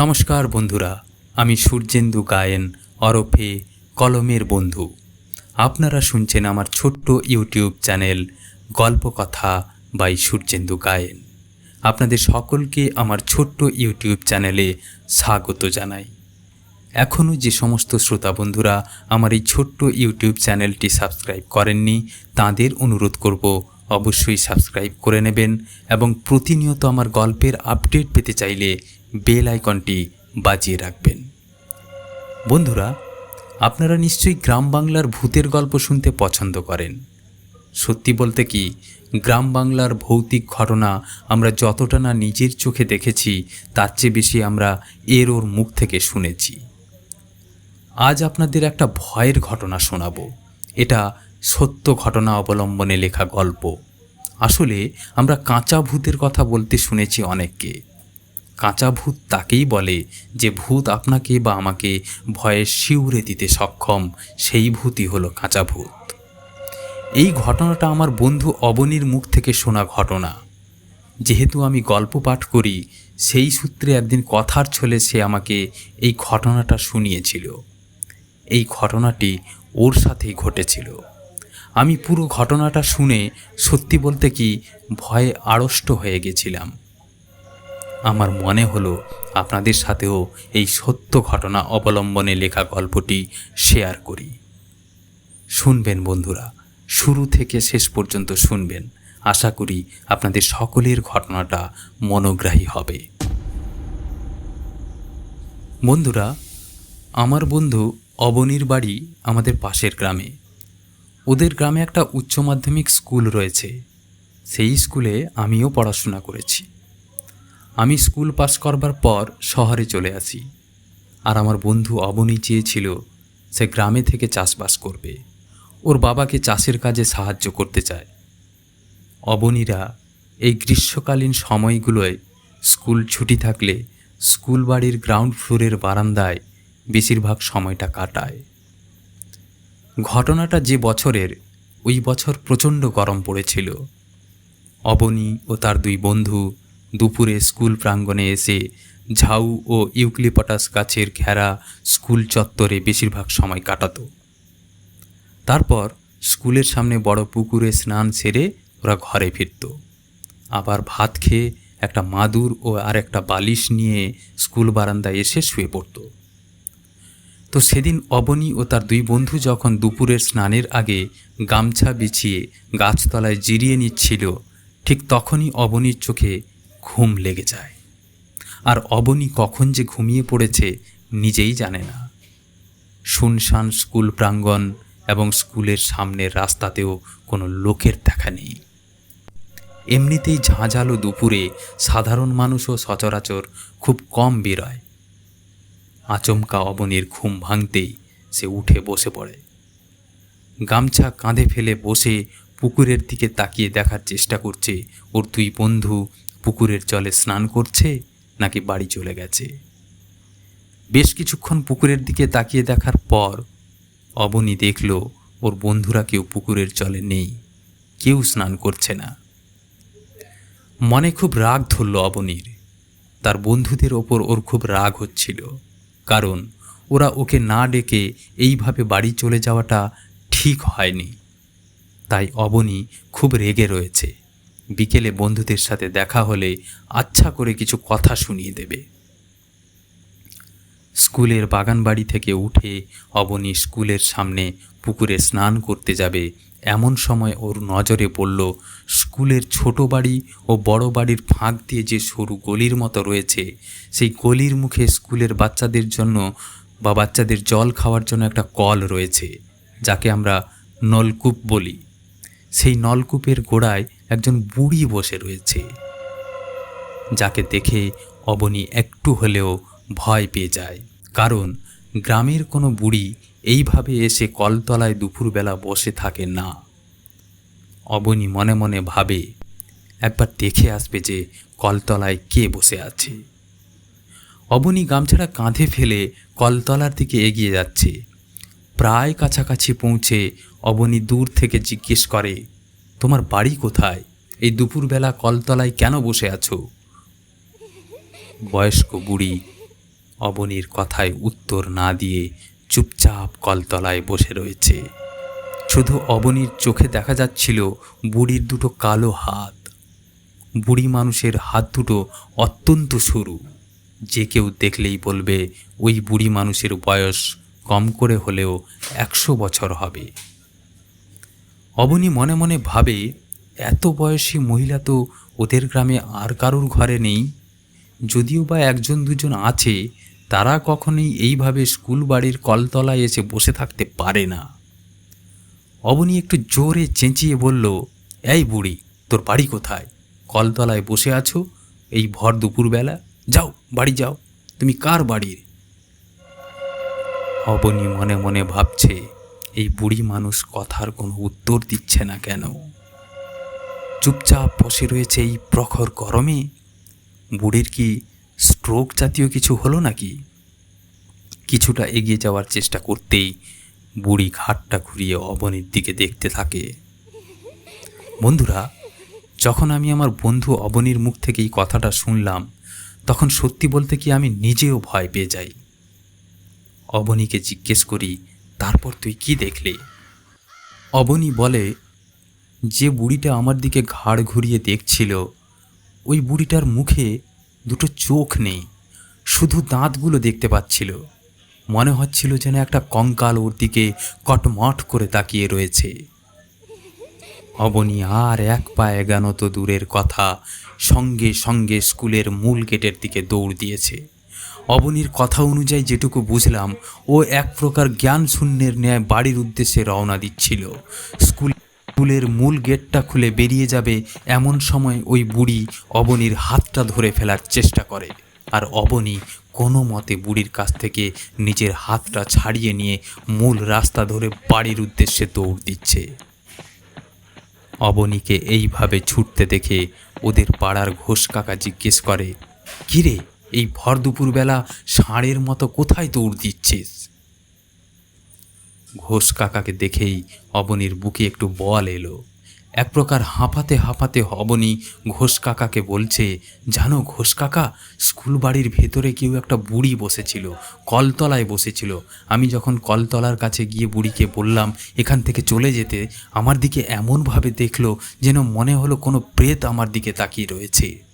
নমস্কার বন্ধুরা, আমি সূর্যেন্দু গায়েন, অরফে কলমের বন্ধু। আপনারা শুনছেন আমার ছোট্ট YouTube channel Golpokotha by Suryendu Gayen. আপনাদের সকলকে আমার ছোট্ট ইউটিউব চ্যানেলে স্বাগত জানাই। এখনও যে সমস্ত শ্রোতা বন্ধুরা আমার এই ছোট্ট ইউটিউব চ্যানেলটি সাবস্ক্রাইব করেননি, তাদের অনুরোধ করব অবশ্যই সাবস্ক্রাইব করে নেবেন এবং প্রতিনিয়ত আমার গল্পের আপডেট পেতে চাইলে বেল আইকনটি বাজিয়ে রাখবেন। বন্ধুরা, আপনারা নিশ্চয়ই গ্রাম বাংলার ভূতের গল্প শুনতে পছন্দ করেন। সত্যি বলতে কি, গ্রাম বাংলার ভৌতিক ঘটনা আমরা যতটা না নিজের চোখে দেখেছি, তার চেয়ে বেশি আমরা এর ওর মুখ থেকে শুনেছি। আজ আপনাদের একটা ভয়ের ঘটনা শোনাবো। এটা সত্য ঘটনা অবলম্বনে লেখা গল্প। আসলে আমরা কাঁচা ভূতের কথা বলতে শুনেছি অনেককে। কাঁচা ভূত তাকেই বলে যে ভূত আপনাকে বা আমাকে ভয়ে শিউরে দিতে সক্ষম, সেই ভূতই হলো কাঁচা ভূত এই ঘটনাটা আমার বন্ধু অবনীর মুখ থেকে শোনা ঘটনা। যেহেতু আমি গল্প পাঠ করি, সেই সূত্রে একদিন কথার ছলে সে আমাকে এই ঘটনাটা শুনিয়েছিল। এই ঘটনাটি ওর সাথেই ঘটেছিল। আমি পুরো ঘটনাটা শুনে সত্যি বলতে কি ভয়ে আড়ষ্ট হয়ে গেছিলাম। আমার মনে হলো আপনাদের সাথেও এই সত্য ঘটনা অবলম্বনে লেখা গল্পটি শেয়ার করি। শুনবেন বন্ধুরা, শুরু থেকে শেষ পর্যন্ত শুনবেন। আশা করি আপনাদের সকলের ঘটনাটা মনোগ্রাহী হবে। বন্ধুরা, আমার বন্ধু অবনীর বাড়ি আমাদের পাশের গ্রামে। ওদের গ্রামে একটা উচ্চ মাধ্যমিক স্কুল রয়েছে। সেই স্কুলে আমিও পড়াশোনা করেছি। আমি স্কুল পাস করবার পর শহরে চলে আসি। আর আমার বন্ধু অবনী চেয়েছিল, সে গ্রামে থেকে চাষবাস করবে। ওর বাবাকে চাষের কাজে সাহায্য করতে চায়। অবনীরা এই গ্রীষ্মকালীন সময়গুলোয় স্কুল ছুটি থাকলে স্কুল বাড়ির গ্রাউন্ড ফ্লোরের বারান্দায় বেশিরভাগ সময়টা কাটায়। ঘটনাটা যে বছরের, ওই বছর প্রচণ্ড গরম পড়েছিল। অবনী ও তার দুই বন্ধু দুপুরে স্কুল প্রাঙ্গণে এসে ঝাউ ও ইউক্লিপটাস গাছের ঘেরা স্কুল চত্বরে বেশিরভাগ সময় কাটাত। তারপর স্কুলের সামনে বড় পুকুরে স্নান সেরে ওরা ঘরে ফিরত। আবার ভাত খেয়ে একটা মাদুর ও আর একটা বালিশ নিয়ে স্কুল বারান্দায় এসে শুয়ে পড়ত। তো সেদিন অবনী ও তার দুই বন্ধু যখন দুপুরের স্নানের আগে গামছা বিছিয়ে গাছতলায় জিরিয়ে নিচ্ছিল, ঠিক তখনই অবনীর চোখে ঘুম লেগে যায়। আর অবনী কখন যে ঘুমিয়ে পড়েছে নিজেই জানে না। শুনশান স্কুল প্রাঙ্গণ এবং স্কুলের সামনের রাস্তাতেও কোনো লোকের দেখা নেই। এমনিতেই ঝাঁঝালো দুপুরে সাধারণ মানুষও সচরাচর খুব কম বেরোয়। আচমকা অবনীর ঘুম ভাঙতেই সে উঠে বসে পড়ে। গামছা কাঁধে ফেলে বসে পুকুরের দিকে তাকিয়ে দেখার চেষ্টা করছে ওর দুই বন্ধু পুকুরের জলে স্নান করছে নাকি বাড়ি চলে গেছে। বেশ কিছুক্ষণ পুকুরের দিকে তাকিয়ে দেখার পর অবনী দেখল ওর বন্ধুরা কেউ পুকুরের জলে নেই, কেউ স্নান করছে না। মনে খুব রাগ ধরল অবনীর। তার বন্ধুদের ওপর ওর খুব রাগ হচ্ছিল, কারণ ওরা ওকে না ডেকে এইভাবে বাড়ি চলে যাওয়াটা ঠিক হয়নি। তাই অবনী খুব রেগে রয়েছে। বিকেলে বন্ধুদের সাথে দেখা হলে আচ্ছা করে কিছু কথা শুনিয়ে দেবে। স্কুলের বাগান বাড়ি থেকে উঠে অবনী স্কুলের সামনে পুকুরে স্নান করতে যাবে। এমন সময় ওর নজরে পড়ল স্কুলের ছোট বাড়ি ও বড় বাড়ির ফাঁক দিয়ে যে সরু গলির মতো রয়েছে। সেই গলির মুখে স্কুলের বাচ্চাদের জন্য বা বাচ্চাদের জল খাওয়ার জন্য একটা কল রয়েছে, যাকে আমরা নলকূপ বলি। সেই নলকূপের গোড়ায় একজন বুড়ি বসে রয়েছে। যাকে দেখে অবনী একটু হলেও ভয় পেয়ে যায়। কারণ গ্রামের কোনো বুড়ি এইভাবে এসে কলতলায় দুপুরবেলা বসে থাকে না। অবনী মনে মনে ভাবে, একবার দেখে আসবে যে কলতলায় কে বসে আছে। অবনী গামছাটা কাঁধে ফেলে কলতলার দিকে এগিয়ে যাচ্ছে। প্রায় কাছাকাছি পৌঁছে অবনী দূর থেকে জিজ্ঞেস করে তোমার বাড়ি কোথায়? এই দুপুরবেলা কলতলায় কেন বসে আছো? বয়স্ক বুড়ি অবনীর কথায় উত্তর না দিয়ে চুপচাপ কলতলায় বসে রয়েছে। শুধু অবনীর চোখে দেখা যাচ্ছিল বুড়ির দুটো কালো হাত। বুড়ি মানুষের হাত দুটো অত্যন্ত সরু। যে কেউ দেখলেই বলবে, ওই বুড়ি মানুষের বয়স কম করে হলেও একশো বছর হবে। অবনী মনে মনে ভাবে, এত বয়সী মহিলা তো ওদের গ্রামে আর কারুর ঘরে নেই। যদিও বা একজন দুজন আছে, তারা কখনোই এইভাবে স্কুল বাড়ির কলতলায় এসে বসে থাকতে পারে না। অবনী একটু জোরে চেঁচিয়ে বলল, এই বুড়ি, তোর বাড়ি কোথায়? কলতলায় বসে আছো? এই ভর দুপুরবেলা? যাও, বাড়ি যাও। তুমি কার বাড়ির? অবনী মনে মনে ভাবছে এই বুড়ি মানুষ কথার কোনো উত্তর দিচ্ছে না কেন? চুপচাপ বসে রয়েছে এই প্রখর গরমে? বুড়ির কি স্ট্রোক জাতীয় কিছু হলো নাকি? কিছুটা এগিয়ে যাওয়ার চেষ্টা করতেই বুড়ি ঘাটটা ঘুরিয়ে অবনীর দিকে দেখতে থাকে। বন্ধুরা, যখন আমি আমার বন্ধু অবনীর মুখ থেকে এই কথাটা শুনলাম, তখন সত্যি বলতে কি আমি নিজেও ভয় পেয়ে যাই। অবনীকে জিজ্ঞেস করি তারপর তুই কি দেখলি? অবনী বলে, যে বুড়িটা আমার দিকে ঘাড় ঘুরিয়ে দেখছিল, ওই বুড়িটার মুখে দুটো চোখ নেই, শুধু দাঁতগুলো দেখতে পাচ্ছিল। মনে হচ্ছিল যেন একটা কঙ্কাল ওর দিকে কটমট করে তাকিয়ে রয়েছে। অবনী আর এক পা এগানো তো দূরের কথা, সঙ্গে সঙ্গে স্কুলের মূল গেটের দিকে দৌড় দিয়েছে। অবনীর কথা অনুযায়ী যেটুকু বুঝলাম, ও এক প্রকার জ্ঞান শূন্যের ন্যায় বাড়ির উদ্দেশ্যে রওনা দিচ্ছিল। স্কুল স্কুলের মূল গেটটা খুলে বেরিয়ে যাবে এমন সময় ওই বুড়ি অবনীর হাতটা ধরে ফেলার চেষ্টা করে। আর অবনী কোনো মতে বুড়ির কাছ থেকে নিজের হাতটা ছাড়িয়ে নিয়ে মূল রাস্তা ধরে বাড়ির উদ্দেশ্যে দৌড় দিচ্ছে। অবনীকে এইভাবে ছুটতে দেখে ওদের পাড়ার ঘোষ কাকা জিজ্ঞেস করে, কিরে এই ভর দুপুরবেলা ষাঁড়ের মতো কোথায় দৌড় দিচ্ছিস? ঘোষ কাকাকে দেখেই অবনীর বুকে একটু বল এলো। এক প্রকার হাঁপাতে হাঁপাতে অবনী ঘোষ কাকাকে বলছে, জানো ঘোষ কাকা স্কুল বাড়ির ভেতরে কেউ একটা বুড়ি বসেছিল, কলতলায় বসেছিল। আমি যখন কলতলার কাছে গিয়ে বুড়িকে বললাম, এখান থেকে চলে যেতে, আমার দিকে এমনভাবে দেখল যেন মনে হলো কোনো প্রেত আমার দিকে তাকিয়ে রয়েছে।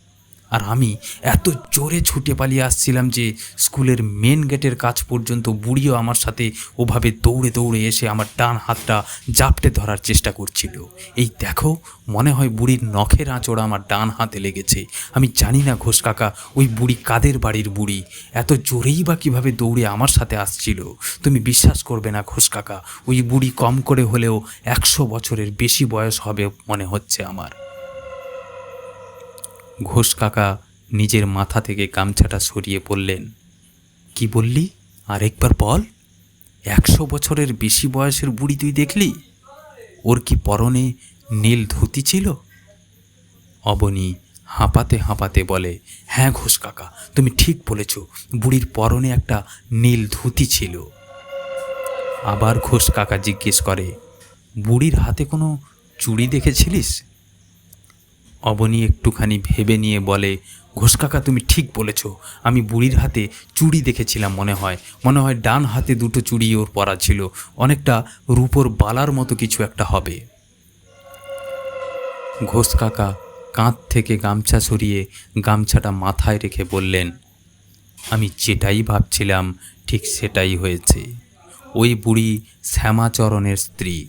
আর আমি এত জোরে ছুটে পালিয়ে আসছিলাম যে স্কুলের মেন গেটের কাছ পর্যন্ত বুড়িও আমার সাথে ওভাবে দৌড়ে দৌড়ে এসে আমার ডান হাতটা জাপটে ধরার চেষ্টা করছিল। এই দেখো, মনে হয় বুড়ির নখের আঁচড় আমার ডান হাতে লেগেছে। আমি জানি না ঘোষ কাকা, ওই বুড়ি কাদের বাড়ির বুড়ি? এত জোরেই বা কীভাবে দৌড়ে আমার সাথে আসছিল? তুমি বিশ্বাস করবে না ঘোষ কাকা, ওই বুড়ি কম করে হলেও একশো বছরের বেশি বয়স হবে মনে হচ্ছে আমার। ঘোষ কাকা নিজের মাথা থেকে গামছাটা সরিয়ে বললেন, কি বললি? আরেকবার বল। একশো বছরের বেশি বয়সের বুড়ি তুই দেখলি? ওর কি পরনে নীল ধুতি ছিল? অবনী হাঁপাতে হাঁপাতে বলে হ্যাঁ ঘোষ কাকা, তুমি ঠিক বলেছ, বুড়ির পরনে একটা নীল ধুতি ছিল। আবার ঘোষ কাকা জিজ্ঞেস করে, বুড়ির হাতে কোনো চুড়ি দেখেছিলিস? অবনী একটুখানি ভেবে নিয়ে বলে, ঘোষ কাকা, তুমি ঠিক বলেছ। আমি বুড়ির হাতে চুড়ি দেখেছিলাম মনে হয়। মনে হয় ডান হাতে দুটো চুড়ি ওর পরা ছিল। অনেকটা রূপোর বালার মতো কিছু একটা হবে। ঘোষ কাকা কাঁধ থেকে গামছা সরিয়ে গামছাটা মাথায় রেখে বললেন, আমি যেটাই ভাবছিলাম, ঠিক সেটাই হয়েছে। ওই বুড়ি শ্যামাচরণের স্ত্রী।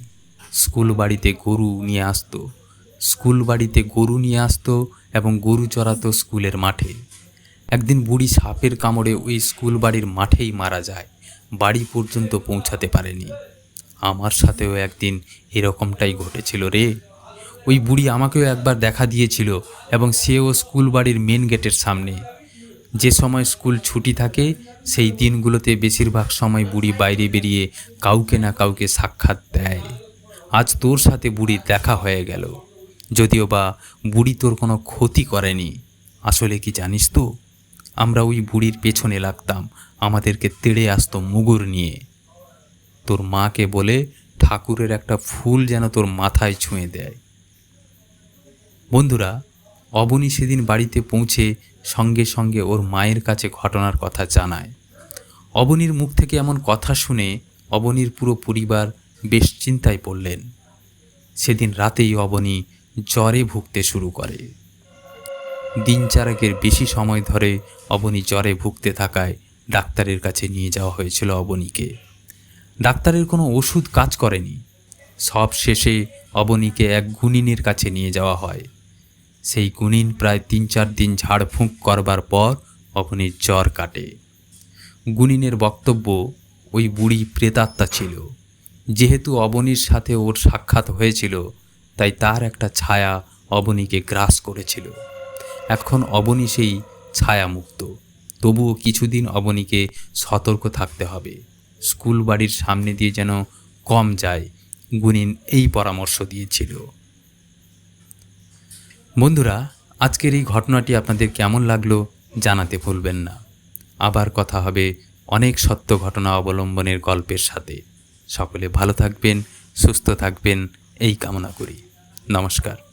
স্কুল বাড়িতে গরু নিয়ে আসতো। স্কুল বাড়িতে গরু নিয়ে আসতো এবং গরু চড়াতো স্কুলের মাঠে। একদিন বুড়ি সাপের কামড়ে ওই স্কুল বাড়ির মাঠেই মারা যায়, বাড়ি পর্যন্ত পৌঁছাতে পারেনি। আমার সাথেও একদিন এরকমটাই ঘটেছিল রে। ওই বুড়ি আমাকেও একবার দেখা দিয়েছিল এবং সেও স্কুল বাড়ির মেন গেটের সামনে। যে সময় স্কুল ছুটি থাকে, সেই দিনগুলোতে বেশিরভাগ সময় বুড়ি বাইরে বেরিয়ে কাউকে না কাউকে সাক্ষাৎ দেয়। আজ তোর সাথে বুড়ির দেখা হয়ে গেল। যদিও বা বুড়ি তোর কোনো ক্ষতি করেনি। আসলে কি জানিস তো, আমরা ওই বুড়ির পেছনে লাগতাম, আমাদেরকে তেড়ে আসতো মুগুর নিয়ে। তোর মাকে বলে ঠাকুরের একটা ফুল যেন তোর মাথায় ছুঁয়ে দেয়। বন্ধুরা, অবনী সেদিন বাড়িতে পৌঁছে সঙ্গে সঙ্গে ওর মায়ের কাছে ঘটনার কথা জানায়। অবনীর মুখ থেকে এমন কথা শুনে অবনীর পুরো পরিবার বেশ চিন্তায় পড়লেন। সেদিন রাতেই অবনী জ্বরে ভুগতে শুরু করে। দিন চারেকের বেশি সময় ধরে অবনী জ্বরে ভুগতে থাকায় ডাক্তারের কাছে নিয়ে যাওয়া হয়েছিল অবনীকে। ডাক্তারের কোনো ওষুধ কাজ করেনি। সব শেষে অবনীকে এক গুণিনের কাছে নিয়ে যাওয়া হয়। সেই গুণিন প্রায় তিন চার দিন ঝাড়ফুঁক করবার পর অবনীর জ্বর কাটে। গুণিনের বক্তব্য ওই বুড়ি প্রেতাত্মা ছিল। যেহেতু অবনীর সাথে ওর সাক্ষাৎ হয়েছিল তাই তার একটা ছায়া অবনীকে গ্রাস করেছিল। এখন অবনী সেই ছায়ামুক্ত। তবুও কিছুদিন অবনীকে সতর্ক থাকতে হবে। স্কুল বাড়ির সামনে দিয়ে যেন কম যায় গুনিন এই পরামর্শ দিয়েছিল। বন্ধুরা, আজকের এই ঘটনাটি আপনাদের কেমন লাগল জানাতে ভুলবেন না। আবার কথা হবে অনেক সত্য ঘটনা অবলম্বনের গল্পের সাথে। সকলে ভালো থাকবেন, সুস্থ থাকবেন, এই কামনা করি। নমস্কার।